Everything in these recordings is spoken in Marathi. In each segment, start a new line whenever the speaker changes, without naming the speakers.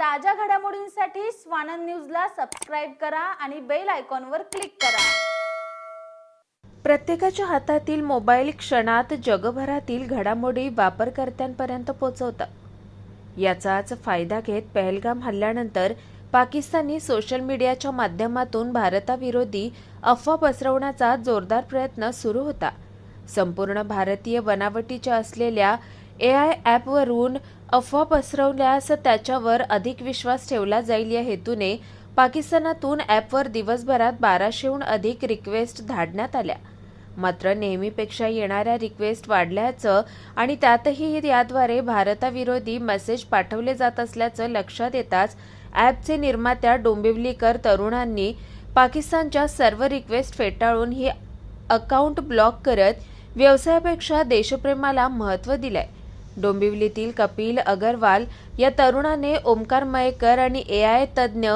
ताज्या घडामोडींसाठी स्वानंद न्यूजला सबस्क्राईब करा आणि बेल आयकॉनवर क्लिक करा.
प्रत्येकाच्या हातातील मोबाईल क्षणात जगभरातील घडामोडी वापरकर्त्यांपर्यंत पोहोचवतात याचाच फायदा घेत पहलगाम हल्ल्यानंतर पाकिस्तानी सोशल मीडियाच्या माध्यमातून भारताविरोधी अफवा पसरवण्याचा जोरदार प्रयत्न सुरू होता. संपूर्ण भारतीय बनावटीच्या असलेल्या ए आय ॲपवरून अफवा पसरवल्यास त्याच्यावर अधिक विश्वास ठेवला जाईल या हेतूने पाकिस्तानातून ॲपवर दिवसभरात बाराशेहून अधिक रिक्वेस्ट धाडण्यात आल्या. मात्र नेहमीपेक्षा येणाऱ्या रिक्वेस्ट वाढल्याचं आणि त्यातही याद्वारे भारताविरोधी मेसेज पाठवले जात असल्याचं लक्षात येताच ॲपचे निर्मात्या डोंबिवलीकर तरुणांनी पाकिस्तानच्या सर्व रिक्वेस्ट फेटाळून ही अकाउंट ब्लॉक करत व्यवसायापेक्षा देशप्रेमाला महत्त्व दिलंय. डोंबिवलीतील कपिल अगरवाल या तरुणाने ओमकार मयेकर आणि ए आय तज्ज्ञ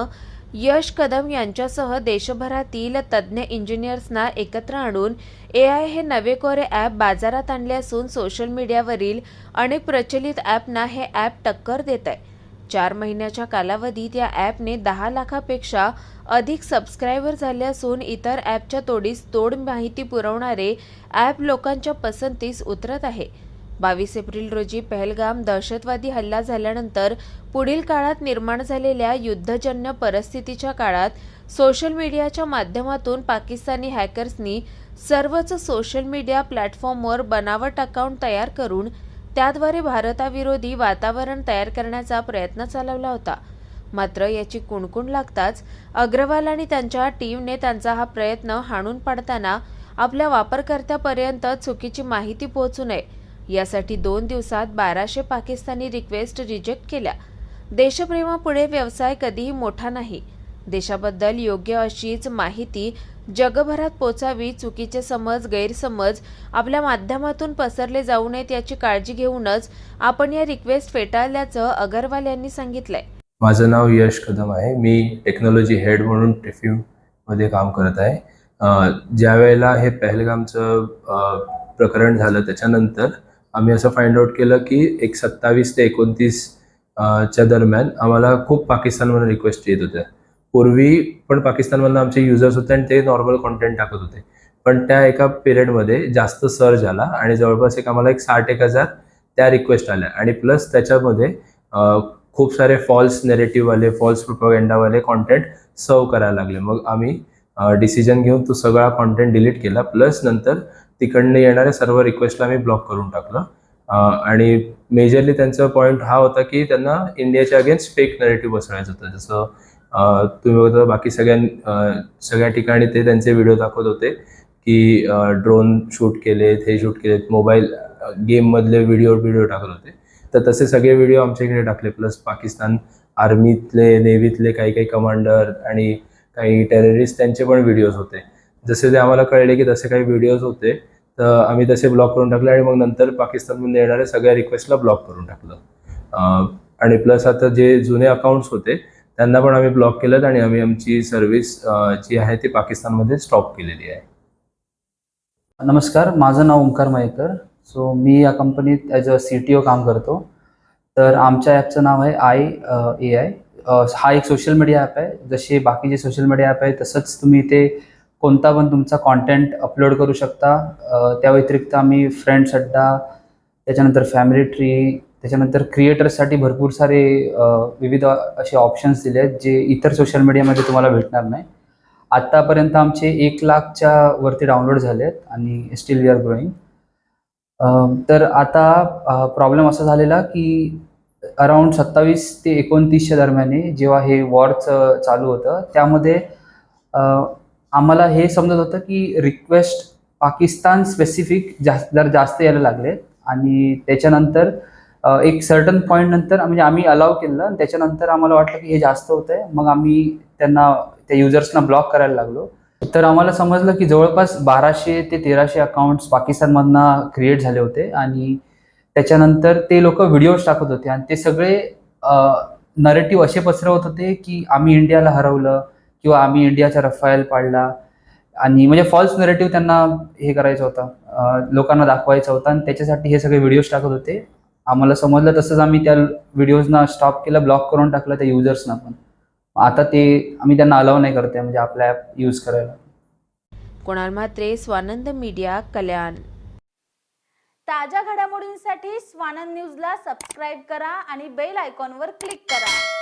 यश कदम यांच्यासह देशभरातील तज्ज्ञ इंजिनियर्सना एकत्र आणून ए आय हे नवे कोरे ॲप बाजारात आणले असून सोशल मीडियावरील अनेक प्रचलित ॲपना हे ॲप टक्कर देत आहे. चार महिन्याच्या कालावधीत या ॲपने दहा लाखापेक्षा अधिक सबस्क्रायबर झाले असून इतर ॲपच्या तोडीस तोड माहिती पुरवणारे ॲप लोकांच्या पसंतीस उतरत आहे. बावीस एप्रिल रोजी पहलगाम दहशतवादी हल्ला झाल्यानंतर पुढील काळात निर्माण झालेल्या युद्धजन्य परिस्थितीच्या काळात सोशल मीडियाच्या माध्यमातून पाकिस्तानी हॅकर्सनी सर्वच सोशल मीडिया प्लॅटफॉर्मवर बनावट अकाउंट तयार करून त्याद्वारे भारताविरोधी वातावरण तयार करण्याचा प्रयत्न चालवला होता. मात्र याची कुणकुण लागताच अग्रवाल आणि त्यांच्या टीमने त्यांचा हा प्रयत्न हाणून पाडताना आपल्या वापरकर्त्यापर्यंत चुकीची माहिती पोहोचू नये यासाठी दोन दिवसात बाराशे पाकिस्तानी रिक्वेस्ट रिजेक्ट केल्या. देशप्रेमापुढे व्यवसाय कधीही मोठा नाही. देशाबद्दल योग्य अशीच माहिती जगभरात पोचावी चुकीचे समज गैरसमज आपल्या माध्यमातून पसरले जाऊ नयेत याची काळजी घेऊनच आपण या रिक्वेस्ट फेटाळल्याचं अगरवाल यांनी सांगितलंय.
माझं नाव यश कदम आहे. मी टेक्नॉलॉजी हेड म्हणून टिफ्यूमध्ये काम करत आहे. ज्या वेळेला हे पहलगामचं प्रकरण झालं त्याच्यानंतर आम्ही असं फाइंड आउट केलं की एक सत्तावीस ते एकोणतीस च्या दरम्यान आम्हाला खूप पाकिस्तानमधून रिक्वेस्ट येत होत्या. पूर्वी पण पाकिस्तानमधून आमचे युजर्स होते आणि ते नॉर्मल कॉन्टेंट टाकत होते. पण त्या एका पिरियडमध्ये जास्त सर्ज आला आणि जवळपास एक आम्हाला एक साठ एक हजार त्या रिक्वेस्ट आल्या. आणि प्लस त्याच्यामध्ये खूप सारे फॉल्स नेरेटिव्हवाले फॉल्स प्रोपगेंडावाले कॉन्टेंट सर्व करायला लागले. मग आम्ही डिसिजन घेऊन तो सगळा कॉन्टेंट डिलीट केला. प्लस नंतर तिकडनं येणाऱ्या सर्व रिक्वेस्टला आम्ही ब्लॉक करून टाकलं. आणि मेजरली त्यांचा पॉईंट हा होता की त्यांना इंडियाच्या अगेन्स्ट फेक नरेटिव्ह बसवायचं होतं. जसं तुम्ही बघता बाकी सगळ्यां सगळ्या ठिकाणी ते त्यांचे व्हिडिओ दाखवत होते की ड्रोन शूट केलेत हे शूट केलेत मोबाईल गेममधले व्हिडिओ व्हिडिओ टाकत होते. तर तसे सगळे व्हिडिओ आमच्या इकडे टाकले. प्लस पाकिस्तान आर्मीतले नेव्हीतले काही काही कमांडर आणि काही टेररिस्ट त्यांचे पण व्हिडिओज होते. जसे ते आम्हाला कळले की तसे काही व्हिडिओज होते तर आम्ही तसे ब्लॉक करून टाकले आणि मग नंतर पाकिस्तानमधून येणाऱ्या सगळ्या रिक्वेस्टला ब्लॉक करून टाकलं. आणि प्लस आता जे जुने अकाउंट्स होते त्यांना पण आम्ही ब्लॉक केलं आणि आम्ही आमची सर्व्हिस जी आहे ती पाकिस्तानमध्ये स्टॉप केलेली आहे.
नमस्कार माझं नाव ओंकार मयेकर. सो मी या कंपनीत as a C T O काम करतो. तर आमच्या ॲपचं नाव आहे आय ए आय हा एक सोशल मीडिया ॲप आहे. जसे बाकीचे सोशल मीडिया ॲप आहे तसंच तुम्ही ते कोणता पण तुमचा कॉन्टेंट अपलोड करू शकता. त्या व्यतिरिक्त आम्ही फ्रेंड्स अड्डा त्याच्यानंतर फॅमिली ट्री त्याच्यानंतर क्रिएटर्ससाठी भरपूर सारे विविध असे ऑप्शन्स दिले आहेत जे इतर सोशल मीडियामध्ये तुम्हाला भेटणार नाही. आत्तापर्यंत आमचे एक लाखच्या वरती डाउनलोड झाले आहेत आणि स्टील वी आर ग्रोईंग तर आता प्रॉब्लेम असा झालेला की अराउंड सत्तावीस ते एकोणतीसच्या दरम्याने जेव्हा हे वॉरचं चालू होतं त्यामध्ये आम्हाला हे समजत होतं की रिक्वेस्ट पाकिस्तान स्पेसिफिक जास्त जर जास्त यायला लागले. आणि त्याच्यानंतर एक सर्टन पॉईंट नंतर म्हणजे आम्ही अलाव केलं आणि त्याच्यानंतर आम्हाला वाटलं की हे जास्त होत आहे मग आम्ही त्यांना त्या युजर्सना ब्लॉक करायला लागलो. तर आम्हाला समजलं की जवळपास बाराशे ते तेराशे अकाउंट्स पाकिस्तानमधनं क्रिएट झाले होते. आणि त्याच्यानंतर ते लोक व्हिडिओज टाकत होते. आणि ते सगळे नरेटिव्ह असे पसरवत होते की आम्ही इंडियाला हरवलं. किंवा आम्ही इंडियाचा रफायल पाडला आणि म्हणजे फॉल्स नरेटिव्ह त्यांना हे करायचं होतं. लोकांना दाखवायचं होतं. आणि त्याच्यासाठी हे सगळे व्हिडिओज टाकत होते. आम्हाला समजलं तसंच आम्ही त्या व्हिडिओजना स्टॉप केलं ब्लॉक करून टाकलं त्या युजर्सना पण. आता ते आम्ही त्यांना अलाव नाही करते म्हणजे आपला ॲप यूज करायला.
कुणाल म्हात्रे स्वानंद मीडिया कल्याण.
ताज्या घडामोडींसाठी स्वानंद न्यूजला सबस्क्राईब करा आणि बेल आयकॉनवर क्लिक करा.